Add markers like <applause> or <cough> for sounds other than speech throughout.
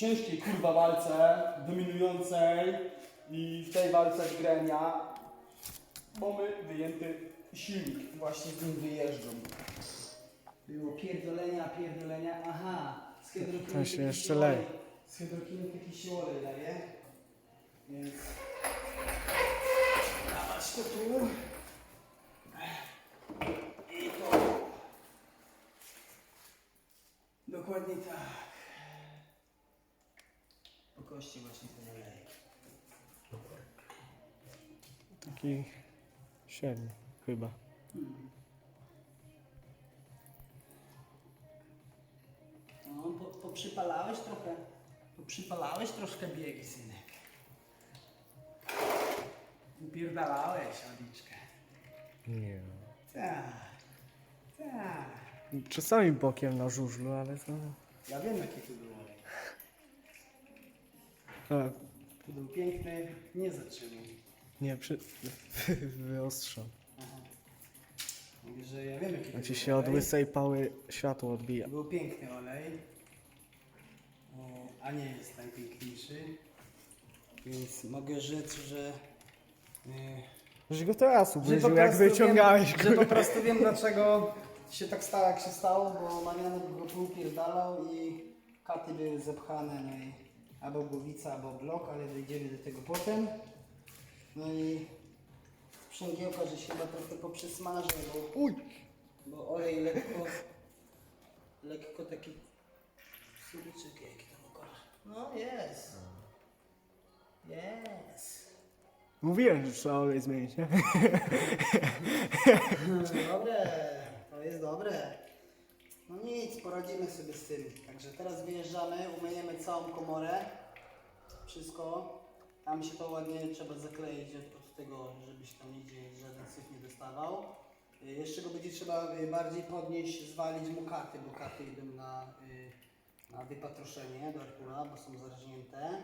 ciężkiej kurwa walce, dominującej i w tej walce wygrania mamy wyjęty silnik. Właśnie z nim wyjeżdżam. Było pierdolenia, pierdolenia, aha. Z hydrokinu To się jeszcze leje. Z hydrokinu taki się olej leje. Więc... Dawać to tu. I to. Dokładnie tak. Kości właśnie leje. Taki średni chyba. No, po, poprzypalałeś trochę. Poprzypalałeś troszkę biegi, synek. Upierdalałeś oliczkę. Nie. Tak. Tak. Czasami bokiem na żużlu, ale to... Ja wiem jaki to był To był piękny, nie zatrzymuj. nie, przy... <laughs> wyostrzam. Aha. Mówię, że ja wiem jaki to ci był się od olej. łysej pały światło odbija. Był piękny olej. O, a nie jest najpiękniejszy. Więc mogę rzec, że... Yy, Że go teraz ubliżył, jak wyciągałeś Wiem, że po prostu wiem dlaczego się tak stało jak się stało, bo Marianek go półpierdalał i katy były zepchane, no i albo głowica, albo blok, ale dojdziemy do tego potem. No i sprzęgiełka, że się chyba trochę poprzesmażę, bo, Uj! bo olej lekko, lekko taki suryczek jaki tam kolor. No jest. Jest. Mówiłem, że trzeba olej zmienić, nie? <laughs> Dobre, to jest dobre. No nic, poradzimy sobie z tym. Także teraz wyjeżdżamy, umyjemy całą komorę. Wszystko. Tam się to ładnie trzeba zakleić od, tego, żebyś tam nigdzie żaden syf nie dostawał. Y, Jeszcze go będzie trzeba y, bardziej podnieść, zwalić mu karty, bo karty idą na, y, na wypatroszenie do Artura, bo są zarżnięte.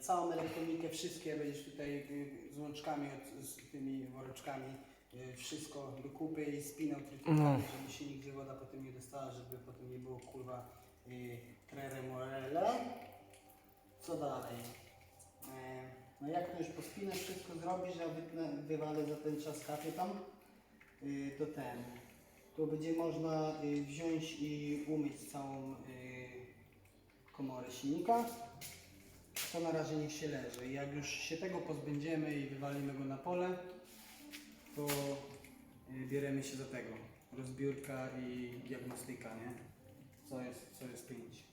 Całą elektronikę, wszystkie będziesz tutaj z łączkami, z tymi woreczkami, wszystko do kupy i spinał trytytkami, No. żeby się nigdzie woda potem nie dostała, żeby potem nie było kurwa y, trere morele. Co dalej? E, No jak to już pospinasz, wszystko zrobisz, ja wytnę, wywalę za ten czas kapie tam, y, to ten, to będzie można y, wziąć i umyć całą y, komorę silnika. To na razie niech się leży. Jak już się tego pozbędziemy i wywalimy go na pole, to y, bierzemy się do tego. Rozbiórka i diagnostyka, nie? Co jest, co jest pięć.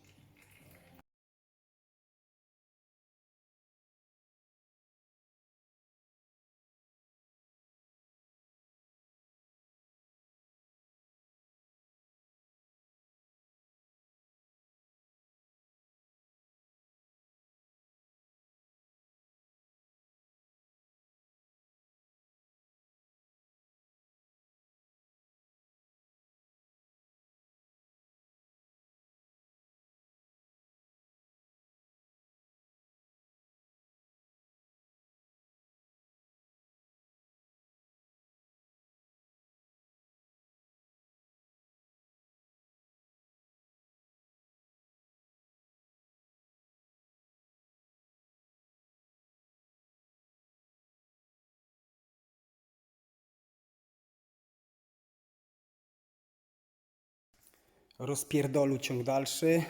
Rozpierdolu ciąg dalszy.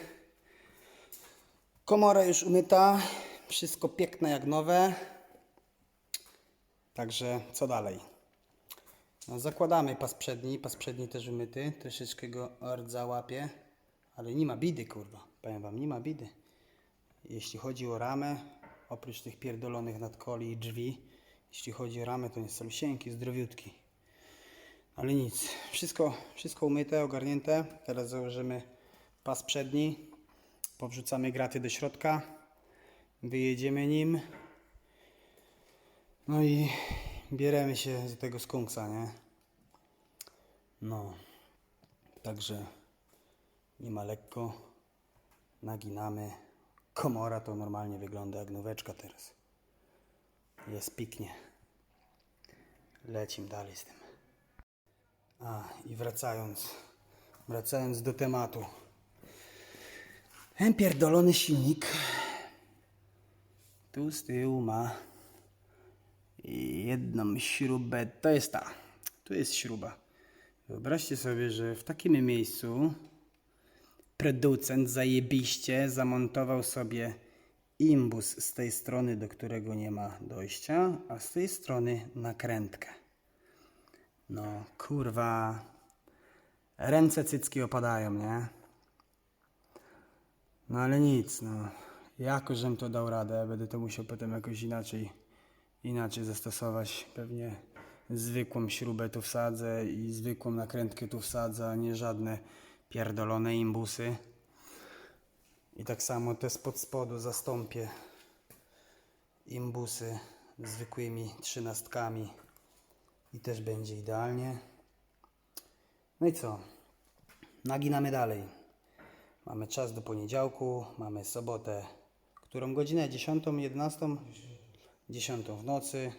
Komora już umyta. Wszystko piękne jak nowe. Także co dalej? No, zakładamy pas przedni. Pas przedni też umyty. Troszeczkę go rdza łapie. Ale nie ma bidy, kurwa. Powiem wam, nie ma bidy. Jeśli chodzi o ramę, oprócz tych pierdolonych nadkoli i drzwi, jeśli chodzi o ramę, to jest calusieńki, zdrowiutki. Ale nic, wszystko, wszystko umyte, ogarnięte. Teraz założymy pas przedni, powrzucamy graty do środka, wyjedziemy nim. No i bieremy się za tego skunksa, nie? No, także nie ma lekko, naginamy. Komora to normalnie wygląda jak noweczka teraz. Jest piknie. Lecimy dalej z tym. A, i wracając, wracając do tematu. Ten pierdolony silnik tu z tyłu ma jedną śrubę. To jest ta. Tu jest śruba. Wyobraźcie sobie, że w takim miejscu producent zajebiście zamontował sobie imbus z tej strony, do którego nie ma dojścia, a z tej strony nakrętkę. No, kurwa. Ręce cycki opadają, nie? No ale nic, no. Jako, żem to dał radę, będę to musiał potem jakoś inaczej, inaczej zastosować. Pewnie zwykłą śrubę tu wsadzę i zwykłą nakrętkę tu wsadzę, a nie żadne pierdolone imbusy. I tak samo te spod spodu zastąpię imbusy zwykłymi trzynastkami też będzie idealnie. No i co? Naginamy dalej. Mamy czas do poniedziałku, mamy sobotę. Którą godzinę? 10, 11? 10 w nocy.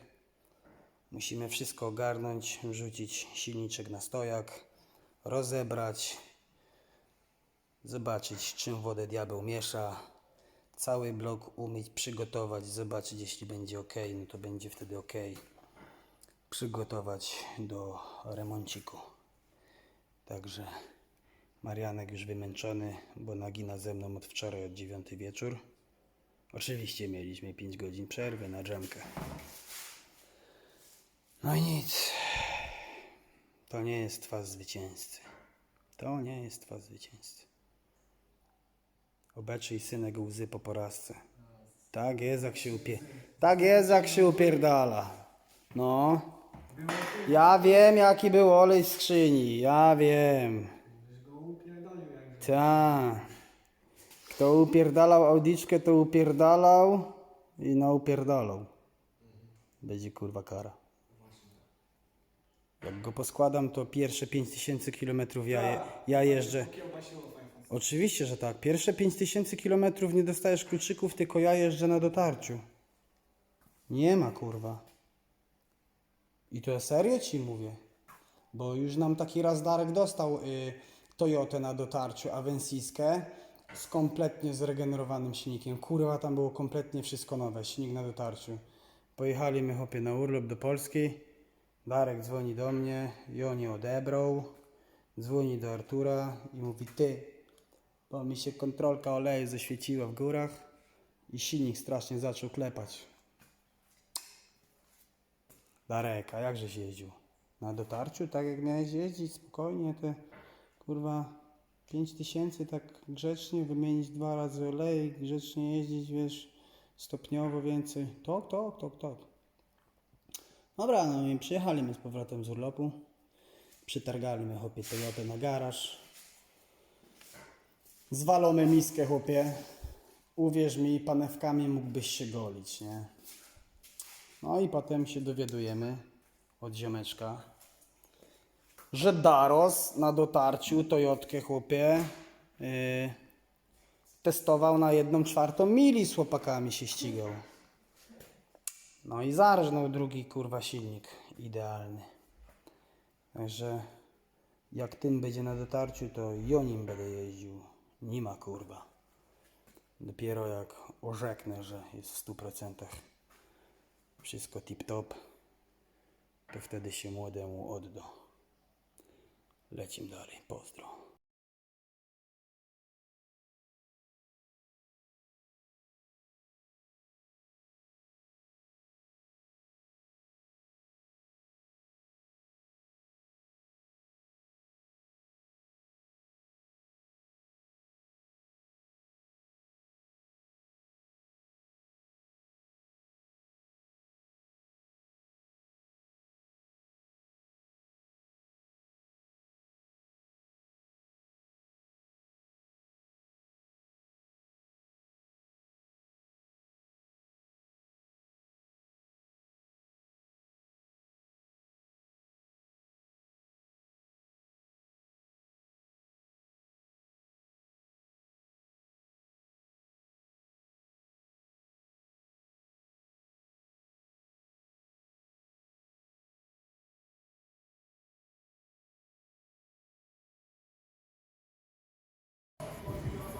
Musimy wszystko ogarnąć, wrzucić silniczek na stojak, rozebrać, zobaczyć czym wodę diabeł miesza, cały blok umyć, przygotować, zobaczyć jeśli będzie ok, no to będzie wtedy ok. Przygotować do remonciku. Także Marianek już wymęczony, bo nagina ze mną od wczoraj od 9 wieczór. Oczywiście mieliśmy 5 godzin przerwy na drzemkę. No i nic. To nie jest twarz zwycięzcy. To nie jest twarz zwycięzcy. Obeczyj synek łzy po porażce. Tak jest, jak się upie... Tak jest, jak się upierdala. No. Ja wiem, jaki był olej w skrzyni. Ja wiem. Tak. Kto upierdalał audiczkę, to upierdalał i na upierdalał. Będzie kurwa kara. Jak go poskładam, to pierwsze 5000 km ja, je, ja jeżdżę. Oczywiście, że tak. Pierwsze 5000 km nie dostajesz kluczyków, tylko ja jeżdżę na dotarciu. Nie ma kurwa. I to serio ci mówię. Bo już nam taki raz Darek dostał y, Toyotę na dotarciu, Avensiskę z kompletnie zregenerowanym silnikiem. Kurwa, tam było kompletnie wszystko nowe, silnik na dotarciu. Pojechaliśmy chłopie na urlop do Polski. Darek dzwoni do mnie, ją nie odebrał. Dzwoni do Artura i mówi, ty, bo mi się kontrolka oleju zaświeciła w górach i silnik strasznie zaczął klepać. Darek, a jakżeś jeździł? Na dotarciu, tak jak miałeś jeździć, spokojnie, te kurwa 5 tysięcy tak grzecznie, wymienić dwa razy olej, grzecznie jeździć, wiesz, stopniowo więcej. Tok, tok, tok, tok. Dobra, no i przyjechaliśmy z powrotem z urlopu. Przytargali chłopie Toyotę na garaż. Zwalone miskę, chłopie. Uwierz mi, panewkami mógłbyś się golić, nie? No i potem się dowiadujemy od ziomeczka, że Daros na dotarciu Toyotkę, chłopie, yy, testował na jedną czwartą mili z chłopakami się ścigał. No i zarżnął drugi kurwa silnik idealny. Także jak tym będzie na dotarciu, to ja nim będę jeździł. Nie ma kurwa. Dopiero jak orzeknę, że jest w 100% wszystko tip top, to wtedy się młodemu odda. Lecim dalej. Pozdro.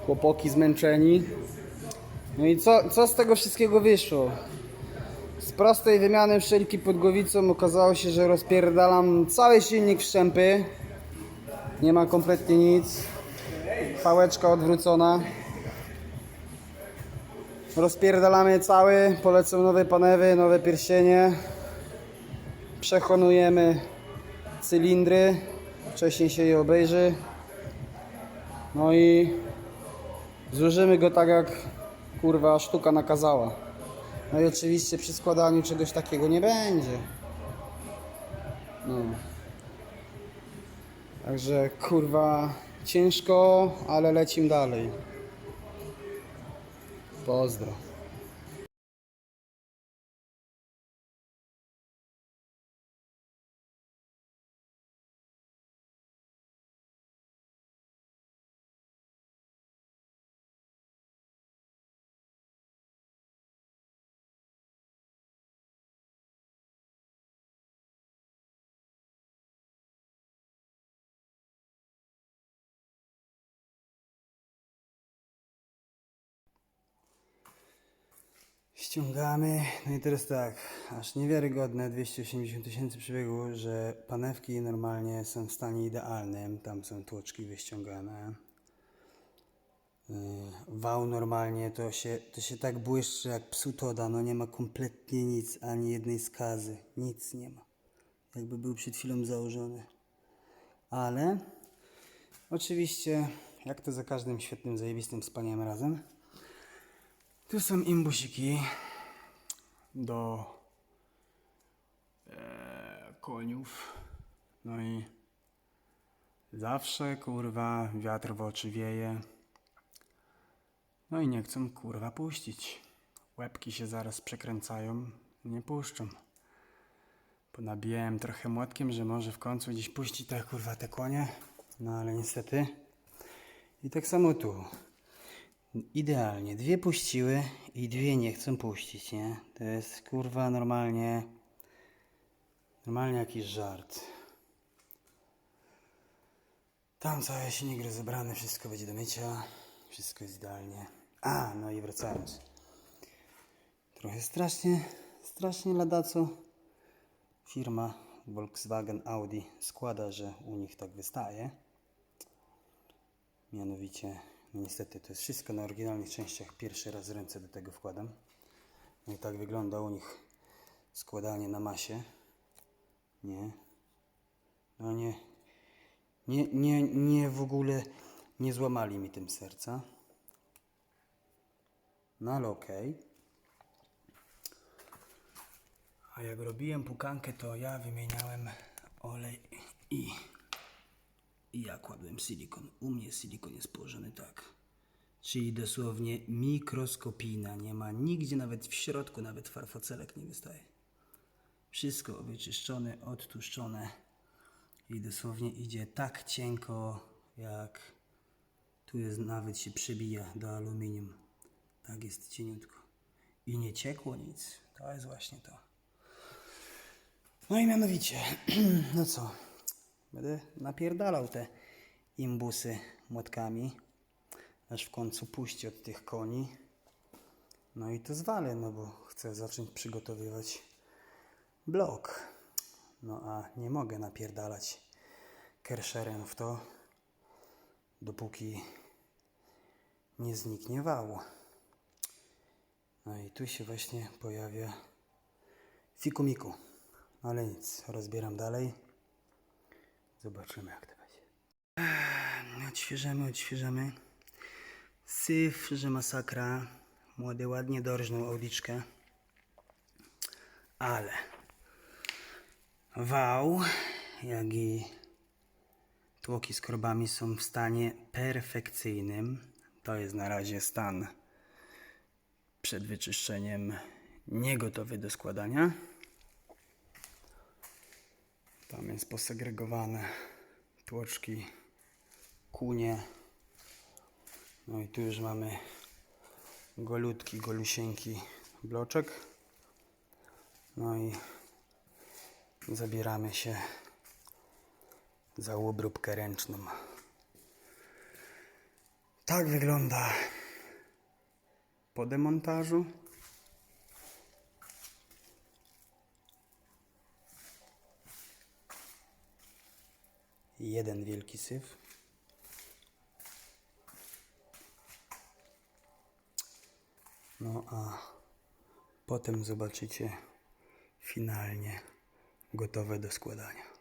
Chłopaki zmęczeni. No i co, co z tego wszystkiego wyszło? Z prostej wymiany wszelki pod głowicą okazało się, że rozpierdalam cały silnik w szczępy. Nie ma kompletnie nic. Pałeczka odwrócona. Rozpierdalamy cały, polecą nowe panewy, nowe pierścienie. Przechonujemy cylindry. Wcześniej się je obejrzy. No i złożymy go tak jak kurwa sztuka nakazała. No i oczywiście przy składaniu czegoś takiego nie będzie. No. Także kurwa ciężko, ale lecim dalej. Pozdro. Ściągamy, no i teraz tak, aż niewiarygodne 280 tysięcy przebiegło, że panewki normalnie są w stanie idealnym, tam są tłoczki wyściągane. Yy, Wał normalnie to się, to się tak błyszczy jak psu toda, no nie ma kompletnie nic, ani jednej skazy, nic nie ma. Jakby był przed chwilą założony. Ale oczywiście, jak to za każdym świetnym, zajebistym spaniem razem, tu są imbusiki do e, koniów. No i zawsze kurwa wiatr w oczy wieje. No i nie chcą kurwa puścić. Łebki się zaraz przekręcają, nie puszczą. Ponabijałem trochę młotkiem, że może w końcu gdzieś puści te kurwa te konie. No ale niestety. I tak samo tu. Idealnie. Dwie puściły i dwie nie chcą puścić, nie? To jest kurwa normalnie. Normalnie jakiś żart. Tam całe silnik rozebrane, wszystko będzie do mycia. Wszystko jest idealnie. A, no i wracając. Trochę strasznie, strasznie ladaco firma Volkswagen Audi składa, że u nich tak wystaje. Mianowicie, no niestety to jest wszystko na oryginalnych częściach. Pierwszy raz ręce do tego wkładam. No i tak wygląda u nich składanie na masie. Nie. No nie. Nie, nie, nie w ogóle nie złamali mi tym serca. No ale okej. A jak robiłem pukankę, to ja wymieniałem olej i ja kładłem silikon. U mnie silikon jest położony tak. Czyli dosłownie mikroskopijna. Nie ma nigdzie, nawet w środku, nawet farfocelek nie wystaje. Wszystko wyczyszczone, odtłuszczone. I dosłownie idzie tak cienko, jak tu jest, nawet się przebija do aluminium. Tak jest cieniutko. I nie ciekło nic. To jest właśnie to. No i mianowicie, <clears throat> no co? Będę napierdalał te imbusy młotkami, aż w końcu puści od tych koni. No i to zwalę, no bo chcę zacząć przygotowywać blok. No a nie mogę napierdalać kerszerem w to, dopóki nie zniknie wał. No i tu się właśnie pojawia fikumiku. Ale nic, rozbieram dalej. Zobaczymy jak to będzie. Ech, Odświeżamy, odświeżamy. Syf, że masakra. Młody ładnie dorżnął audiczkę. Ale wał, jak i tłoki z korbami są w stanie perfekcyjnym. To jest na razie stan przed wyczyszczeniem niegotowy do składania. Tam jest posegregowane tłoczki, kunie. No i tu już mamy golutki, golusieńki bloczek. No i zabieramy się za obróbkę ręczną. Tak wygląda po demontażu. Jeden wielki syf. No a potem zobaczycie finalnie gotowe do składania.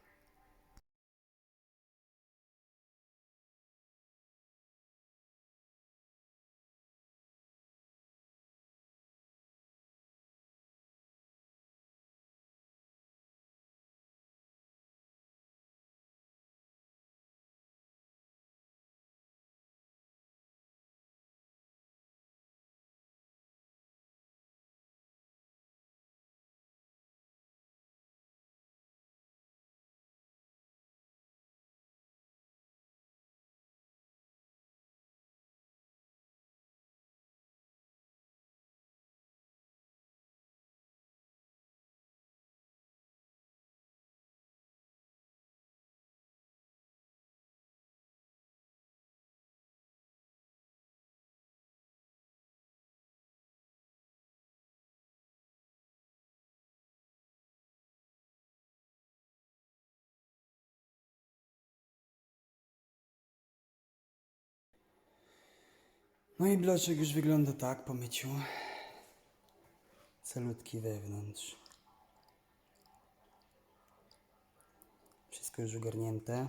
No i bloczek już wygląda tak po myciu. Calutki wewnątrz. Wszystko już ogarnięte.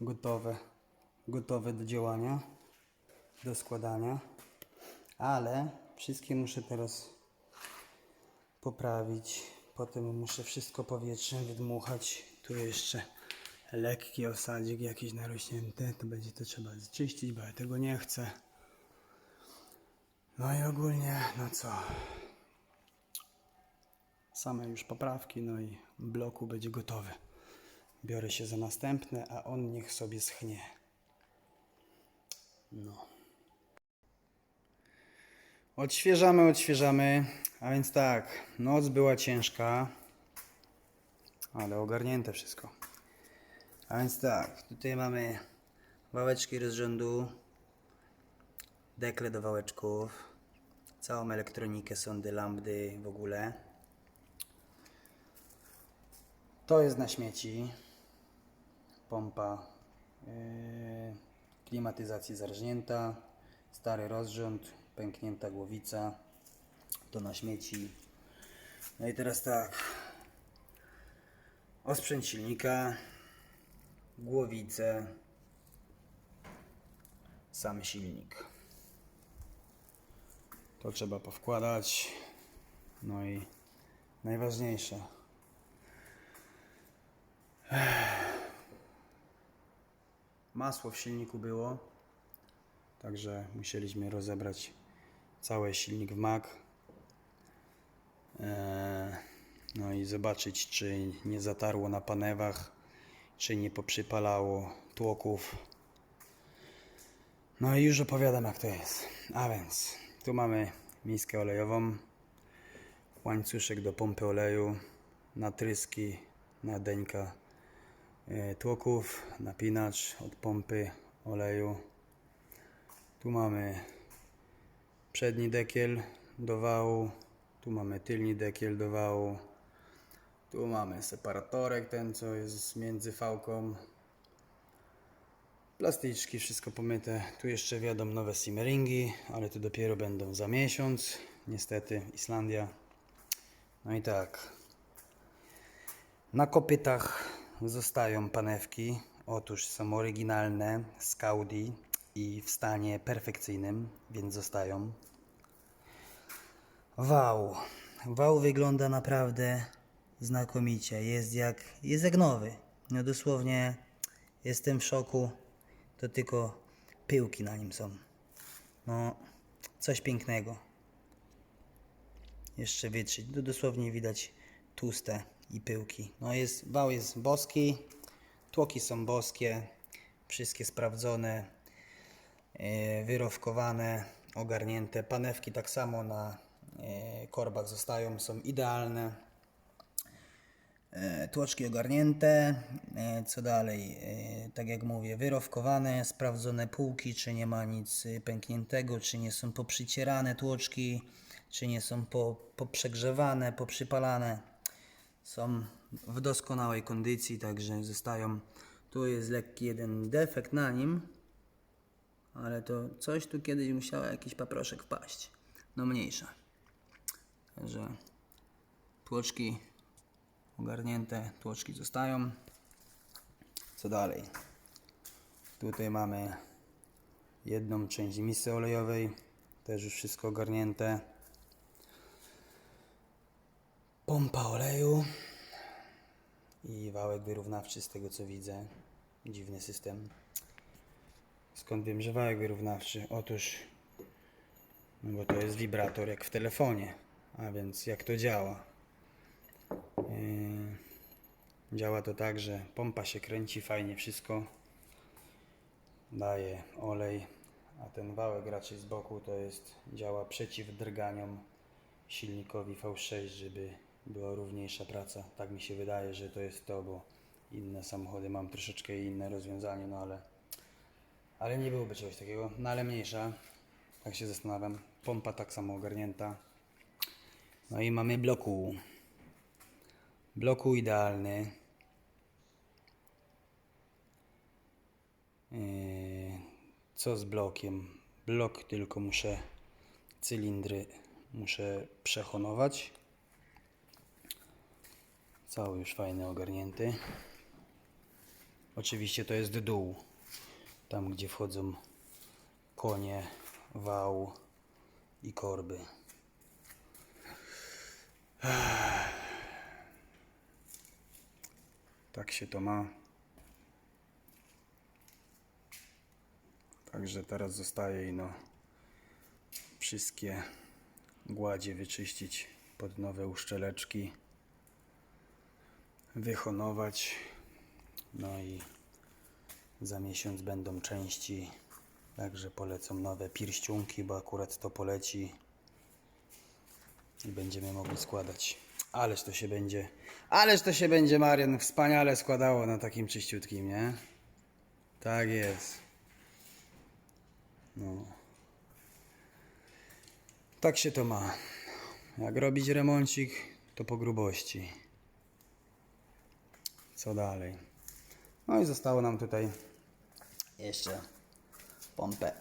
Gotowe. Gotowe do działania. Do składania. Ale wszystkie muszę teraz poprawić. Potem muszę wszystko powietrzem wydmuchać. Tu jeszcze lekki osadzik jakiś narośnięty. To będzie to trzeba zczyścić, bo ja tego nie chcę. No i ogólnie, no co? Same już poprawki, no i bloku będzie gotowy. Biorę się za następne, a on niech sobie schnie. No. Odświeżamy, odświeżamy. A więc tak, noc była ciężka, ale ogarnięte wszystko. A więc tak, tutaj mamy wałeczki rozrządu, dekle do wałeczków, całą elektronikę, sondy, lambdy w ogóle. To jest na śmieci, pompa yy, klimatyzacji zarżnięta, stary rozrząd, pęknięta głowica, to na śmieci. No i teraz tak, osprzęt silnika, głowice, sam silnik. To trzeba powkładać. No i najważniejsze. Masło w silniku było, także musieliśmy rozebrać cały silnik w mak. Eee, No i zobaczyć, czy nie zatarło na panewach, czy nie poprzypalało tłoków. No i już opowiadam, jak to jest. A więc, tu mamy miskę olejową, łańcuszek do pompy oleju, natryski na deńka e, tłoków, napinacz od pompy oleju. Tu mamy przedni dekiel do wału, tu mamy tylny dekiel do wału, tu mamy separatorek, ten co jest między fałką, plastyczki, wszystko pomyte. Tu jeszcze wiadomo nowe simmeringi, ale to dopiero będą za miesiąc. Niestety, Islandia. No i tak. Na kopytach zostają panewki. Otóż są oryginalne z Audi i w stanie perfekcyjnym, więc zostają. Wał. Wał wygląda naprawdę znakomicie. Jest jak, jest jak nowy. No dosłownie jestem w szoku. To tylko pyłki na nim są. No, coś pięknego. Jeszcze wytrzyć. Tu dosłownie widać tłuste i pyłki. No jest, wał jest boski, tłoki są boskie, wszystkie sprawdzone, e, wyrowkowane, ogarnięte. Panewki tak samo na e, korbach zostają, są idealne. E, tłoczki ogarnięte. E, co dalej? E, tak jak mówię, wyrowkowane, sprawdzone półki, czy nie ma nic y, pękniętego, czy nie są poprzycierane tłoczki, czy nie są po, poprzegrzewane, poprzypalane. Są w doskonałej kondycji, także zostają. Tu jest lekki jeden defekt na nim, ale to coś tu kiedyś musiał jakiś paproszek wpaść. No mniejsza. Także tłoczki ogarnięte, tłoczki zostają. Co dalej? Tutaj mamy jedną część misy olejowej, też już wszystko ogarnięte. Pompa oleju i wałek wyrównawczy z tego co widzę. Dziwny system. Skąd wiem, że wałek wyrównawczy? Otóż, no bo to jest wibrator jak w telefonie, a więc jak to działa? Yy, działa to tak, że pompa się kręci fajnie wszystko, daje olej, a ten wałek raczej z boku to jest, działa przeciw drganiom silnikowi V6, żeby była równiejsza praca. Tak mi się wydaje, że to jest to, bo inne samochody mam troszeczkę inne rozwiązanie, no ale ale nie byłoby czegoś takiego, no ale mniejsza. Tak się zastanawiam. Pompa tak samo ogarnięta. No i mamy bloku. Bloku idealny. Yy, Co z blokiem? Blok tylko muszę cylindry muszę przehonować. Cały już fajny ogarnięty. Oczywiście to jest dół. Tam gdzie wchodzą konie, wał i korby. Tak się to ma. Także teraz zostaje ino wszystkie gładzie wyczyścić pod nowe uszczeleczki, wyhonować. No i za miesiąc będą części, także polecą nowe pierścionki, bo akurat to poleci i będziemy mogli składać. Ależ to się będzie, ależ to się będzie Marian wspaniale składało na takim czyściutkim, nie? Tak jest. No. Tak się to ma. Jak robić remoncik, to po grubości. Co dalej? No i zostało nam tutaj jeszcze pompę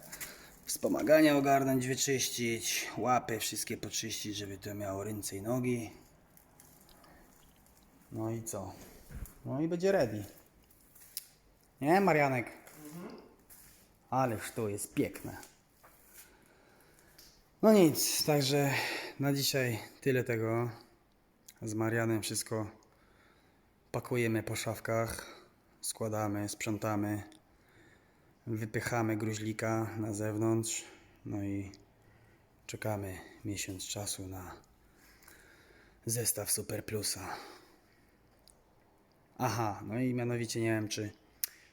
wspomagania ogarnąć, wyczyścić, łapy wszystkie poczyścić, żeby to miało ręce i nogi. No i co? No i będzie ready. Nie, Marianek? Ależ to jest piękne. No nic, także na dzisiaj tyle tego. Z Marianem wszystko pakujemy po szafkach, składamy, sprzątamy, wypychamy gruźlika na zewnątrz, no i czekamy miesiąc czasu na zestaw Super Plusa. Aha, no i mianowicie nie wiem, czy,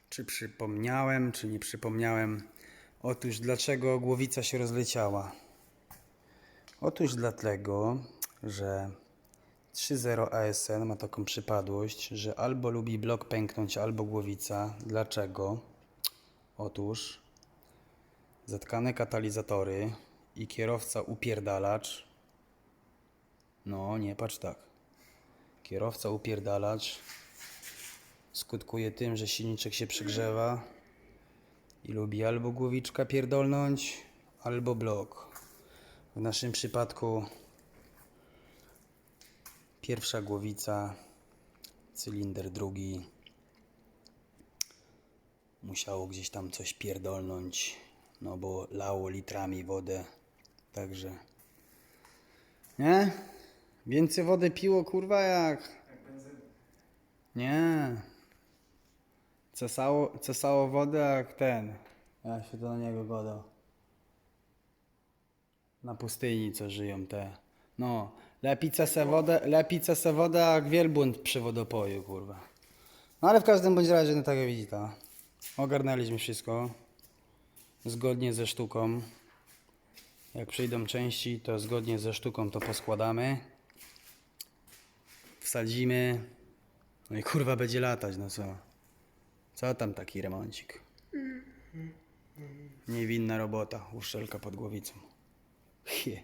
czy przypomniałem, czy nie przypomniałem. Otóż dlaczego głowica się rozleciała? Otóż dlatego, że 3.0 ASN ma taką przypadłość, że albo lubi blok pęknąć, albo głowica. Dlaczego? Otóż zatkane katalizatory i kierowca upierdalacz. No, nie patrz tak. Kierowca upierdalacz skutkuje tym, że silniczek się przegrzewa i lubi albo głowiczka pierdolnąć, albo blok. W naszym przypadku pierwsza głowica, cylinder drugi. Musiało gdzieś tam coś pierdolnąć, no bo lało litrami wodę. Także. Nie? Więcej wody piło kurwa jak. Nie. Cesało, cesało wodę jak ten. Ja się do niego godał. Na pustyni co żyją te. No, lepiej cesę wodę, lepiej cesę wodę jak wielbłąd przy wodopoju, kurwa. No ale w każdym bądź razie, no tak jak widzicie, ogarnęliśmy wszystko. Zgodnie ze sztuką. Jak przyjdą części, to zgodnie ze sztuką to poskładamy. Wsadzimy No i kurwa będzie latać, no co? Co tam taki remoncik? Niewinna robota, uszczelka pod głowicą. Chie.